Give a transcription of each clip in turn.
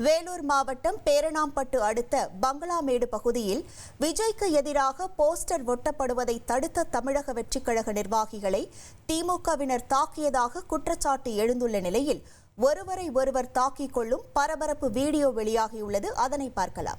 வேலூர் மாவட்டம் பேரணாம்பட்டு அடுத்த பங்களாமேடு பகுதியில் விஜய்க்கு எதிராக போஸ்டர் ஒட்டப்படுவதை தடுத்த தமிழக வெற்றிக் கழக நிர்வாகிகளை திமுகவினர் தாக்கியதாக குற்றச்சாட்டு எழுந்துள்ள நிலையில் ஒருவரை ஒருவர் தாக்கிக் கொள்ளும் பரபரப்பு வீடியோ வெளியாகியுள்ளது. அதனை பார்க்கலாம்.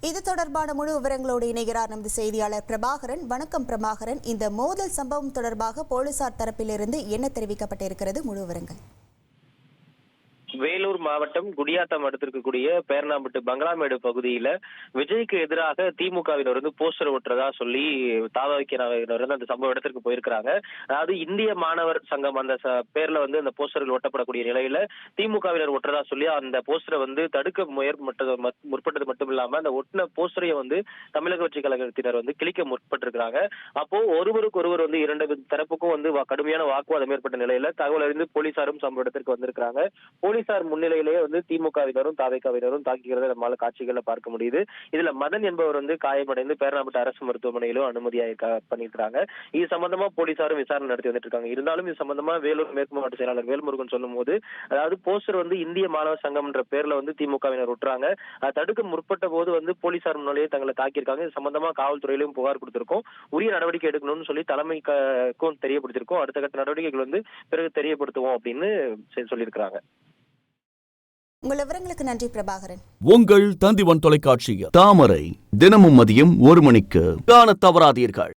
இது தொடர்பான முழு விவரங்களோடு இணைகிறார் நமது செய்தியாளர் பிரபாகரன். வணக்கம் பிரபாகரன். இந்த மோதல் சம்பவம் தொடர்பாக போலீசார் தரப்பிலிருந்து என்ன தெரிவிக்கப்பட்டிருக்கிறது? முழு விவரங்கள். வேலூர் மாவட்டம் குடியாத்தம் அடுத்து இருக்கக்கூடிய பேரணாம்பட்டு பங்களாமேடு பகுதியில விஜய்க்கு எதிராக திமுகவினர் வந்து போஸ்டர் ஒட்டுறதா சொல்லி தாவகினர் வந்து அந்த சம்பவ இடத்திற்கு போயிருக்கிறாங்க. அதாவது இந்திய மாணவர் சங்கம் அந்த பேர்ல வந்து அந்த போஸ்டர்கள் ஒட்டப்படக்கூடிய நிலையில திமுகவினர் ஒட்டுறதா சொல்லி அந்த போஸ்டரை வந்து தடுக்க முயற்பட்டது முற்பட்டது மட்டும் இல்லாம அந்த ஒட்டின போஸ்டரை வந்து தமிழக கட்சி கழகத்தினர் வந்து கிழிக்க முற்பட்டிருக்கிறாங்க. அப்போ ஒருவருக்கு ஒருவர் வந்து இரண்டு தரப்புக்கும் வந்து வா- கடுமையான வாக்குவாதம் ஏற்பட்ட நிலையில தகவல் அறிந்து போலீசாரும் சம்பவ இடத்திற்கு வந்திருக்கிறாங்க. போலீசார் முன்னிலையிலேயே வந்து திமுகவினரும் தாவைக்காவினரும் தாக்குகிறத நம்மளால காட்சிகளை பார்க்க முடியுது. இதுல மதன் என்பவர் வந்து காயமடைந்து பேரணாம்பட்டு அரசு மருத்துவமனையிலும் அனுமதியாக பண்ணிருக்காங்க இது சம்பந்தமா போலீசாரும் விசாரணை நடத்தி வந்துட்டு இருக்காங்க இருந்தாலும் இது சம்பந்தமா வேலூர் மேற்கு மாவட்ட செயலாளர் வேல்முருகன் சொல்லும் போது அதாவது போஸ்டர் வந்து இந்திய மாணவர் சங்கம்ன்ற பேர்ல வந்து திமுகவினர் விட்டுறாங்க அதை தடுக்க முற்பட்ட போது வந்து போலீசார் முன்னாலேயே தங்களை தாக்கியிருக்காங்க. இது சம்பந்தமா காவல்துறையிலும் புகார் கொடுத்திருக்கோம். உரிய நடவடிக்கை எடுக்கணும்னு சொல்லி தலைமைக்கும் தெரியப்படுத்திருக்கோம். அடுத்த கட்ட நடவடிக்கைகள் வந்து பிறகு தெரியப்படுத்துவோம் அப்படின்னு சொல்லியிருக்கிறாங்க. உங்கள் விவரங்களுக்கு நன்றி பிரபாகரன். உங்கள் தந்திவன் தொலைக்காட்சியில். தாமரை தினமும் மதியம் ஒரு மணிக்கு. காண தவறாதீர்கள்.